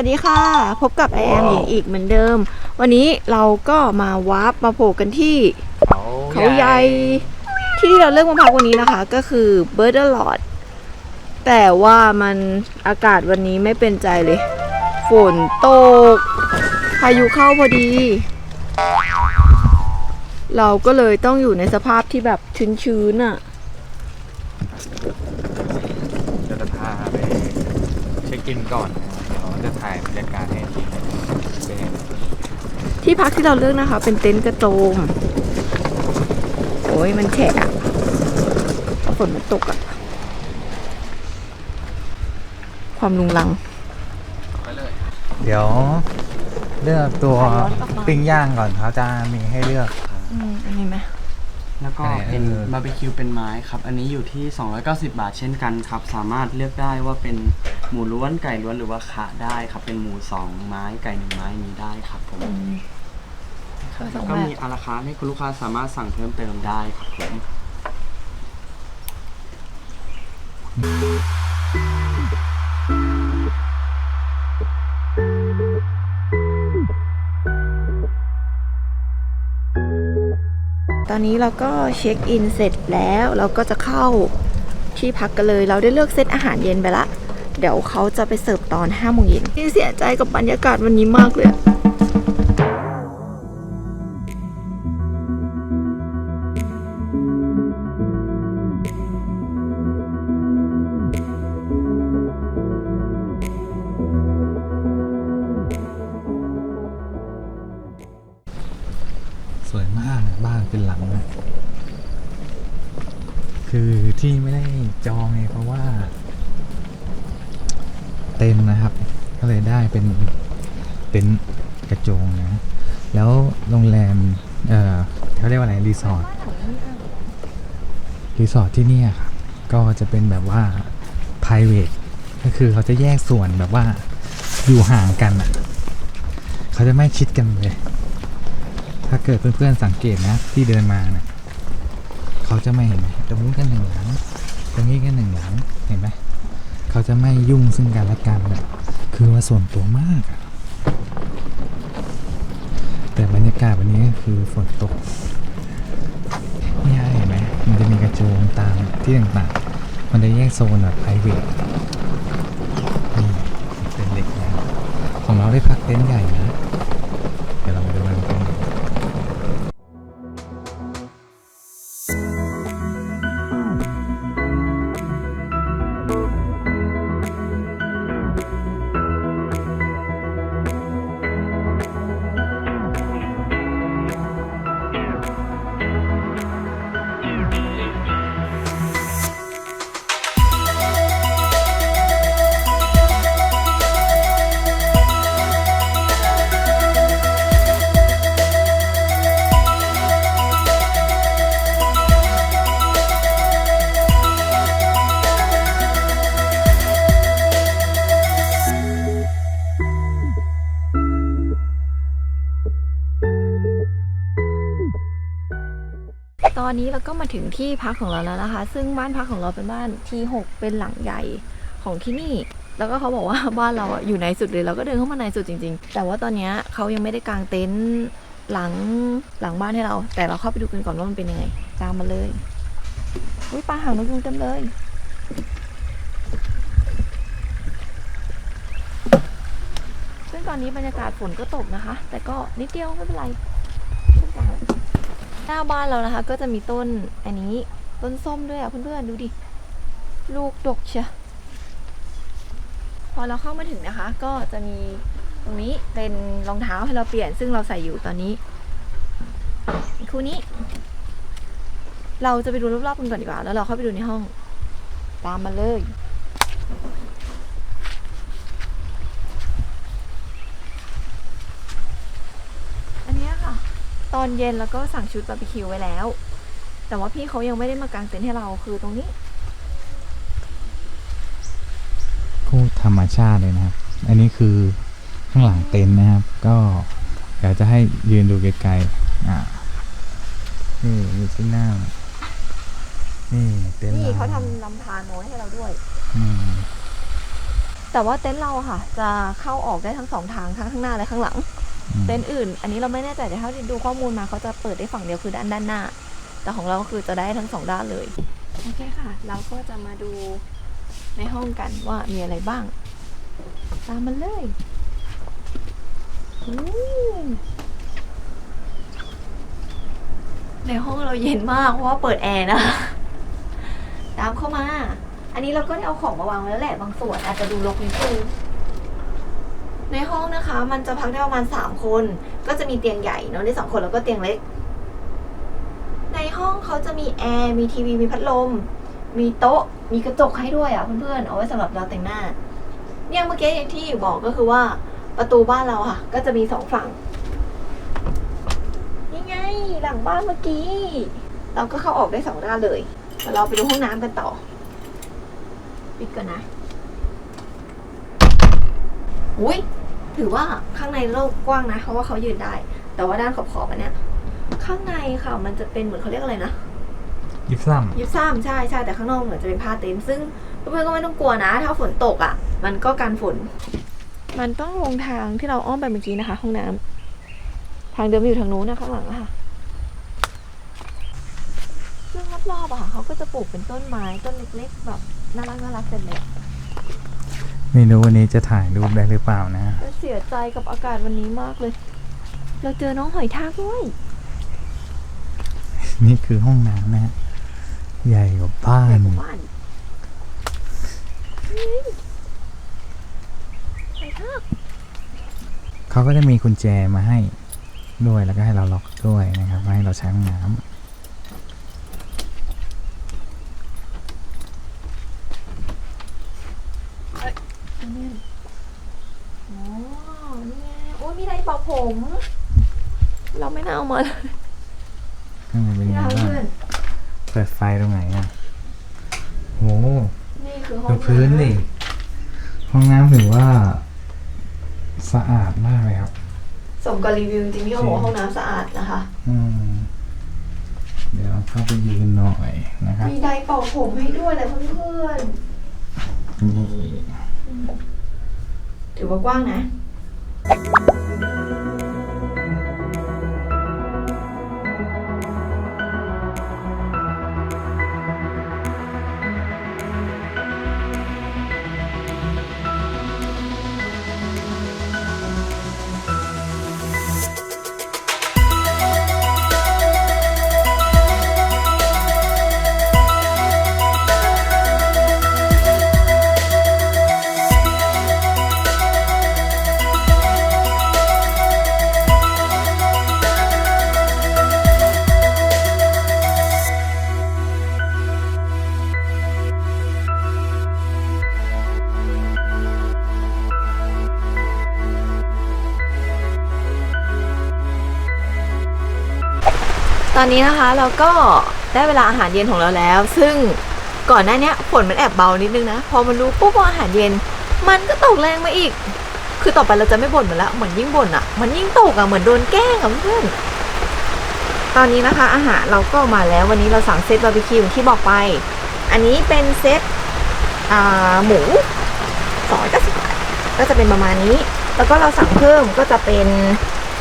วัสดีค่ะ พบกับไอแอมหญิงอีกเหมือนเดิม วันนี้เราก็มาวาร์ปมาโผล่กันที่เขาเขาใหญ่ที่ที่เราเลือกมาพักวันนี้นะคะ ก็คือเบ r ร์ e ลอดแต่ว่ามันอากาศวันนี้ไม่เป็นใจเลย ฝนตก พายุเข้าพอดี เราก็เลยต้องอยู่ในสภาพที่แบบชื้นๆอะจะจะพาไปเช็คอินก่อน นะครับเดี๋ยวจะถ่ายบรรยากาศให้ทีเป็นที่พักที่เราเลือกนะคะ เป็นเต็นท์กระโจม โอ้ยมันแฉะอะเพราะฝนมันตกอะความลุงลังเดี๋ยวเลือกตัวย้อนกลับมาปิ้งย่างก่อนเขาจะมีให้เลือก อืมอันนี้ไหม แล้วก็อะไรเป็นเออบาร์บีคิวเป็นไม้ครับ อันนี้อยู่ที่ 290 บาทเช่นกันครับ สามารถเลือกได้ว่าเป็นหมูล้วนไก่ล้วนหรือว่าขาได้ครับ เป็นหมูสองไม้ไก่หนึ่งไม้มีได้ครับผมอืมก็สองก็แบบมีอาราคาร์ทให้คุณลูกค้าสามารถสั่งเพิ่มเติมได้ครับผม ตอนนี้เราก็เช็คอินเสร็จแล้วเราก็จะเข้าที่พักกันเลย เราได้เลือกเซตอาหารเย็นไปละ เดี๋ยวเขาจะไปเสิร์ฟตอน5โมงเย็นเสียใจกับบรรยากาศวันนี้มากเลย สวยมากบ้านเป็นหลังนะคือที่ไม่ได้จองไงเพราะว่า เต็มนะครับ ก็เลยได้เป็นเป็นท์กระโจงนะ แล้วโรงแรม เอ่อเขาเรียกว่าอะไรรีสอร์ทรีสอร์ทที่นี่ครับก็จะเป็นแบบว่า p r i v a t ก็คือเขาจะแยกส่วนแบบว่าอยู่ห่างกันอะ เขาจะไม่ชิดกันเลย ถ้าเกิดเพื่อนๆสังเกตนะ ที่เดินมาเนะเขาจะไม่เห็นไหมตรงนี้ก็หนึ่งหลังตรงนี้ก็หนึ่งหลังเห็นไหมเขาจะไม่ยุ่งซึ่งกันและกันแบบคือว่าส่วนตัวมากอะแต่บรรยากาศวันนี้ก็คือฝนตกเนี่ยเห็นไหมมันจะมีกระโจมตามที่ต่างๆ มันจะแยกโซนแบบ private นี่เป็นเด็กนะของเราได้พักเต็นท์ใหญ่นะ อนนี้เราก็มาถึงที่พักของเราแล้วนะคะ ซึ่งบ้านพักของเราเป็นบ้านที่6เป็นหลังใหญ่ของที่นี่ แล้วก็เขาบอกว่าบ้านเราอยู่ในสุดเลย เราก็เดินเข้ามาในสุดจริง ๆ แต่ว่าตอนนี้เขายังไม่ได้กางเต็นท์หลังหลังบ้านให้เรา แต่เราเข้าไปดูกันก่อนว่ามันเป็นยังไง ตามมาเลย อุ้ยปลาหางนกยุงเต็มเลย ซึ่งตอนนี้บรรยากาศฝนก็ตกนะคะ แต่ก็นิดเดียวไม่เป็นไร หน้าบ้านเรานะคะ ก็จะมีต้นอันนี้ต้นส้มด้วยอะเพื่อนๆดูดิ ลูกดกเชียพอเราเข้ามาถึงนะคะ ก็จะมีตรงนี้เป็นรองเท้าให้เราเปลี่ยน ซึ่งเราใส่อยู่ตอนนี้คู่นี้ เราจะไปดูรอบๆกันก่อนดีกว่า แล้วเราเข้าไปดูในห้อง ตามมาเลย อันเนี้ยค่ะ ต อนเย็นแล้วก็สั่งชุดบาร์บีคิวไว้แล้ว แต่ว่าพี่เขายังไม่ได้มากางเต็นท์ให้เราคือตรงนี้คู่ธรรมชาติเลยนะครับ อันนี้คือข้างหลังเต็นท์นะครับ ก็อยากจะให้ยืนดูไกลๆอ่านี่อยู่ที่หน้า นี่เต็นท์นี่เราเขาทำลำธารน้อยให้เราด้วย อืมแต่ว่าเต็นท์เราอะค่ะ จะเข้าออกได้ทั้งสองทางทั้งข้างหน้าและข้างหลังอืม เต็นท์อื่น อันนี้เราไม่แน่ใจแต่เท่าที่ดูข้อมูลมาเขาจะเปิดได้ฝั่งเดียวคือด้านด้านหน้า แต่ของเราก็คือจะได้ทั้งสองด้านเลยโอเคค่ะ เราก็จะมาดูในห้องกันว่ามีอะไรบ้าง ตามมาเลยอู้ในห้องเราเย็นมากเพราะว่าเปิดแอร์นะ ตามเข้ามา อันนี้เราก็ได้เอาของมาวางไว้แล้วแหละบางส่วนอาจจะดูรกนิดนึง ในห้องนะคะ มันจะพักได้ประมาณสามคน ก็จะมีเตียงใหญ่เนอะได้สองคนแล้วก็เตียงเล็ก ในห้องเขาจะมีแอร์มีทีวีมีพัดลม มีโต๊ะมีกระจกให้ด้วยอะเพื่อนๆเอาไว้สำหรับเราแต่งหน้า เนี่ยเมื่อกี้ที่บอกก็คือว่าประตูบ้านเราค่ะ ก็จะมีสองฝั่งนี่ไงหลังบ้านเมื่อกี้ เราก็เข้าออกได้สองด้านเลยเดี๋ยวเราไปดูห้องน้ำกันต่อ ปิดก่อนนะ อุ้ยถือว่าข้างในโลกกว้างนะ เพราะว่าเขายืนได้ แต่ว่าด้านขอบๆอันเนี้ยข้างในค่ะมันจะเป็นเหมือนเขาเรียกอะไรนะยิบซ้ำยิบซ้ำใช่ใช่แต่ข้างนอกเหมือนจะเป็นผ้าเต็นท์ซึ่งเพื่อนๆก็ไม่ต้องกลัวนะ ถ้าฝนตกอะ มันก็กันฝน มันต้องลงทางที่เราอ้อมไปเมื่อกี้นะคะ ห้องน้ำทางเดิมอยู่ทางนู้นนะข้างหลังอะค่ะซึ่งรอบๆอะค่ะเขาก็จะปลูกเป็นต้นไม้ต้นเล็กๆแบบน่ารักน่ารักเต็มเลย ไม่รู้วันนี้จะถ่ายรูปได้หรือเปล่านะแต่เสียใจกับอากาศวันนี้มากเลย เราเจอน้องหอยทากด้วย นี่คือห้องน้ำนะฮะใหญ่กว่าบ้าใหญ่น กว่าบ้านเฮ้ยหอยทากเขาก็จะมีกุญแจมาให้ด้วยแล้วก็ให้เราล็อกด้วยนะครับไม่ให้เราใช้ห้องน้ำ อันนี้อ๋อนี่ไงโอ้ยมีไดร์เป่าผม เราไม่น่าเอามาเลยข้างในเป็นนี่ไงนะคะบ้างเพื่อนเปิดไฟตรงไหนอะโหนี่คือห้องดูพื้นดิห้องน้ำถือว่า สะอาดมากเลยครับ สมกับรีวิวจริงๆที่เขาบอกว่าห้องน้ำสะอาดนะคะ อืม เดี๋ยวเราเข้าไปยืนหน่อยนะครับมีไดร์เป่าผมให้ด้วยเลยเพื่อนนี่ๆ ถือว่ากว้างนะ ตอนนี้นะคะเราก็ได้เวลาอาหารเย็นของเราแล้ว ซึ่งก่อนหน้านี้ฝนมันแอบเบานิดนึงนะ พอมันรู้ปุ๊บว่าอาหารเย็น มันก็ตกแรงมาอีก คือต่อไปเราจะไม่บ่นมันละเหมือนยิ่งบ่นอะ่ะ มันยิ่งตกอะ่ะเหมือนโดนแกล้งอะเพื่อนตอนนี้นะคะ อาหารเราก็มาแล้ววันนี้เราสั่งเซตบาร์บีคิวที่บอกไป อันนี้เป็นเซตหมูสองร้อยเก้าสิบบาทก็จะเป็นประมาณนี้ แล้วก็เราสั่งเพิ่มก็จะเป็น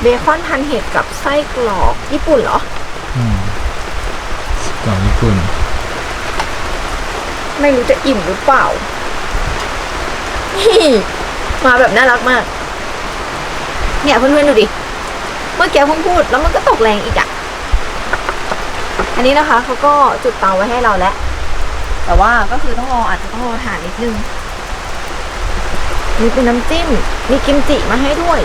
เบคอนพันเห็ดกับไส้กรอกญี่ปุ่นเหรอ อืมก่อนญี่ปุ่น ไม่รู้จะอิ่มหรือเปล่า มาแบบน่ารักมาก เนี่ยเพื่อนๆดูดิ เมื่อกี้เพิ่งพูดแล้วมันก็ตกแรงอีกอะ่ะ อันนี้นะคะเขาก็จุดเตาไว้ให้เราแล้ว แต่ว่าก็คือต้องรออาจจะต้องรอถ่านนิดนึงมีเป็นน้ำจิ้ม มีกิมจิมาให้ด้วย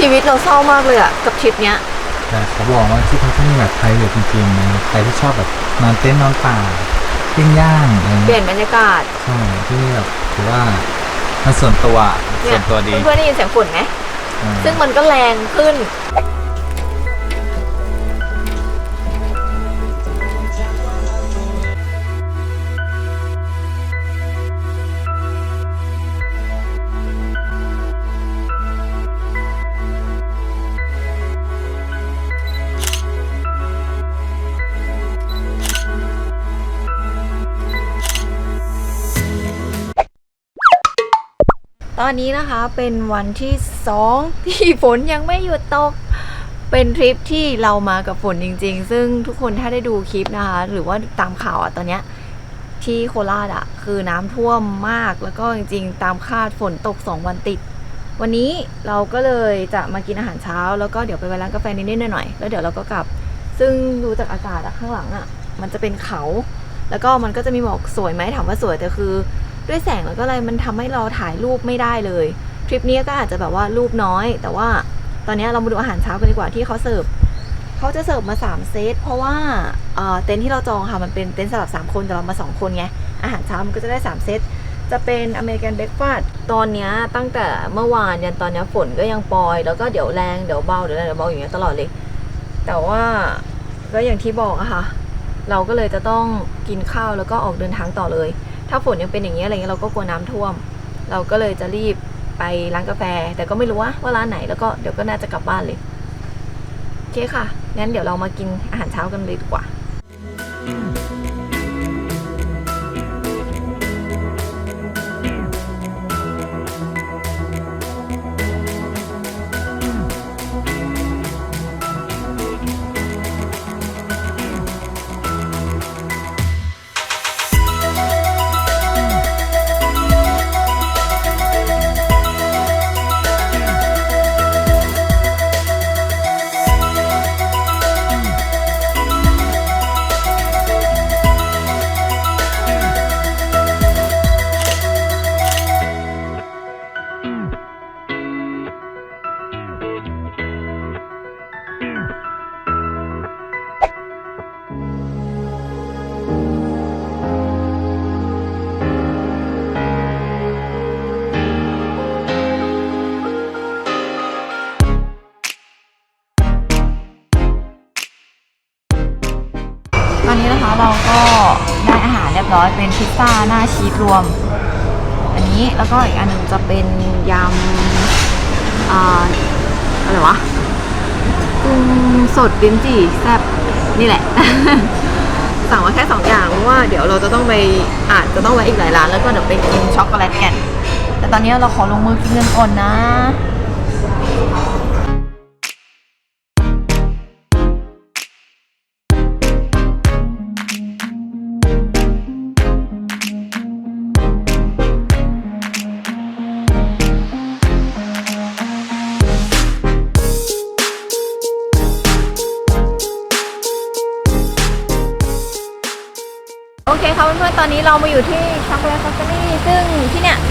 ชีวิตเราเศร้ามากเลยอะกับทริปเนี้ยแต่เขาบอกว่าที่พักที่นี่แบบไพรเวทจริงๆนะใครที่ชอบแบบนอนเต็นท์นอนป่าปิ้งย่างอะไรเปลี่เงี้ยยนบรรยากาศใช่ที่นี่แบบถือว่ามันส่วนตัวเนี่ส่ยวนตัวดีเพื่อนๆได้ยินเสียงฝุ่นไหม อ่าซึ่งมันก็แรงขึ้น ตอนนี้นะคะเป็นวันที่สองที่ฝนยังไม่หยุดตก เป็นทริปที่เรามากับฝนจริง ๆ ซึ่งทุกคนถ้าได้ดูคลิปนะคะ หรือว่าตามข่าวอะตอนเนี้ยที่โคราชอะคือน้ำท่วมมากแล้วก็จริง ๆ ตามคาดฝนตก 2 วันติด วันนี้เราก็เลยจะมากินอาหารเช้า แล้วก็เดี๋ยวไปร้านกาแฟนิดๆหน่อยๆแล้วเดี๋ยวเราก็กลับ ซึ่งดูจากอากาศอะข้างหลังอะมันจะเป็นเขา แล้วก็มันก็จะมีหมอกสวยไหมถามว่าสวยแต่คือ ด้วยแสงแล้วก็อะไรมันทำให้เราถ่ายรูปไม่ได้เลย ทริปนี้ก็อาจจะแบบว่ารูปน้อย แต่ว่าตอนนี้เรามาดูอาหารเช้ากันดีกว่าที่เขาเสิร์ฟเขาจะเสิร์ฟมา 3 เซตเพราะว่าเต็นท์ที่เราจองค่ะมันเป็นเต็นท์สำหรับ 3 คนแต่เรามา 2 คนไงอาหารเช้ามันก็จะได้ 3 เซตจะเป็นอเมริกันเบรกฟาสต์ตอนนี้ตั้งแต่เมื่อวานยันตอนนี้ฝนก็ยังปรอย แล้วก็เดี๋ยวแรงเดี๋ยวเบาเดี๋ยวแรงเดี๋ยวเบาอย่างเงี้ยตลอดเลย แต่ว่าก็อย่างที่บอกอะค่ะ เราก็เลยจะต้องกินข้าวแล้วก็ออกเดินทางต่อเลย ถ้าฝนยังเป็นอย่างนี้ยอะไรเงี้ยเราก็กลัวน้ำท่วม เราก็เลยจะรีบไปร้านกาแฟ แต่ก็ไม่รู้ว่าว่าร้านไหนแล้วก็เดี๋ยวก็น่าจะกลับบ้านเลยโอเคค่ะงั้นเดี๋ยวเรามากินอาหารเช้ากันเลยดีกว่า เราก็ได้อาหารเรียบร้อยเป็นพิซซ่าหน้าชีสรวม อันนี้แล้วก็อีกอันหนึ่งจะเป็นยำอะไรวะกุ้งสดลิ้นจี่แซ่บนี่แหละ สั่งมาแค่สองอย่างเพราะว่าเดี๋ยวเราจะต้องไปอาจจะต้องไปอีกหลายร้านแล้วก็เดี๋ยวไปกินช็อกโกแลตกันแต่ตอนนี้เราขอลงมือกินกันก่อนนะ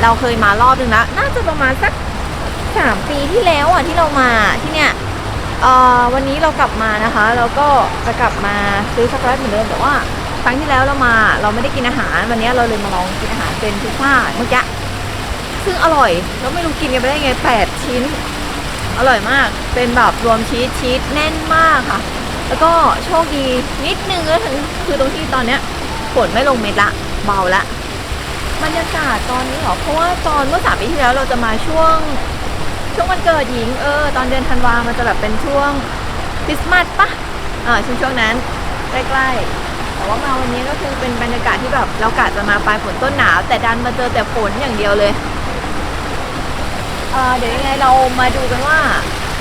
เราเคยมารอบนึงแล้วน่าจะประมาณสักสามปีที่แล้วอะที่เรามาที่เนี่ยเอ่อวันนี้เรากลับมานะคะแล้วก็จะกลับมาซื้อช็อกโกแลตเหมือนเดิมแต่ว่าครั้งที่แล้วเรามาเราไม่ได้กินอาหารวันนี้เราเลยมาลองกินอาหารเป็นพิซซ่าเมื่อกี้ซึ่งอร่อยแล้วไม่รู้กินกันไปได้ไงแปดชิ้น อร่อยมากเป็นแบบรวมชีสชีสแน่นมากค่ะ แล้วก็โชคดีนิดนึงก็คือตรงที่ตอนเนี้ยฝนไม่ลงเม็ดละเบาละ บรรยากาศตอนนี้เหรอ เพราะว่าตอนเมื่อสามปีที่แล้วเราจะมาช่วง ช่วงวันเกิดหญิงเออตอนเดือนธันวามันจะแบบเป็นช่วงคริสต์มาสปะอ่าช่วงช่วงนั้นใกล้ๆแต่ว่ามาวันนี้ก็คือเป็นบรรยากาศที่แบบเรากะจะมาปลายฝนต้นหนาว แต่ดันมาเจอแต่ฝนอย่างเดียวเลยเอ่อเดี๋ยวยังไงเรามาดูกันว่า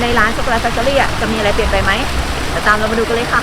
ในร้านช็อกโกแลตแฟคทอรี่จะมีอะไรเปลี่ยนไปไหมตามเรามาดูกันเลยค่ะ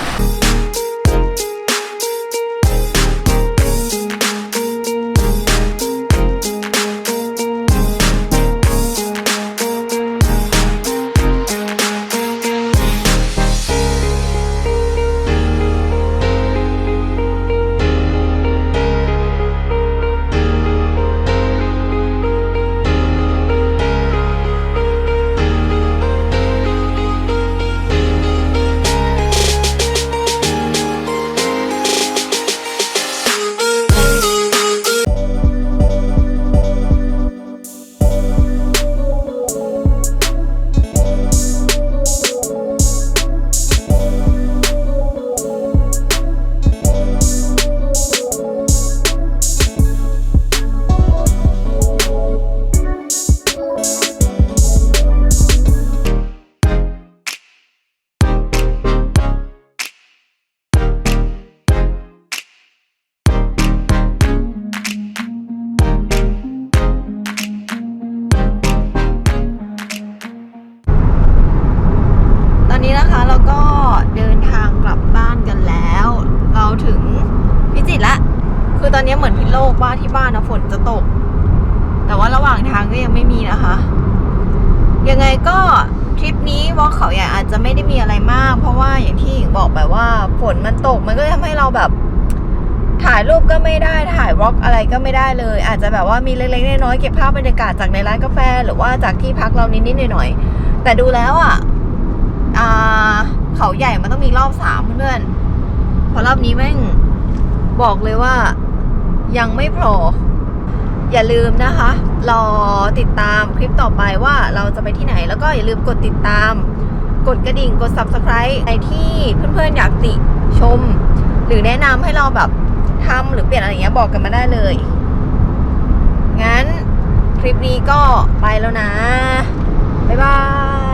ือตอนนี้เหมือนพิษโลกว่าที่บ้านนะฝนจะตก แต่ว่าระหว่างทางก็ยังไม่มีนะคะ ยังไงก็ทริปนี้วอลเขาใหญ่อาจจะไม่ได้มีอะไรมาก เพราะว่าอย่างที่บอกไปว่าฝนมันตกมันก็เลยทำให้เราแบบ ถ่ายรูปก็ไม่ได้ถ่ายวอล์กอะไรก็ไม่ได้เลย อาจจะแบบว่ามีเล็กๆน้อยๆเก็บภาพบรรยากาศจากในร้านกาแฟ หรือว่าจากที่พักเรานิดๆหน่อยๆแต่ดูแล้วอะอ่าเขาใหญ่มันต้องมีรอบสามเพื่อนเพราะรอบนี้แม่งบอกเลยว่า ยังไม่พออย่าลืมนะคะ รอติดตามคลิปต่อไปว่าเราจะไปที่ไหน แล้วก็อย่าลืมกดติดตาม กดกระดิ่ง กด subscribe ในที่เพื่อนๆอยากติชม หรือแนะนำให้เราแบบทำหรือเปลี่ยนอะไรอย่างเงี้ยบอกกันมาได้เลย งั้นคลิปนี้ก็ไปแล้วนะ บ๊ายบาย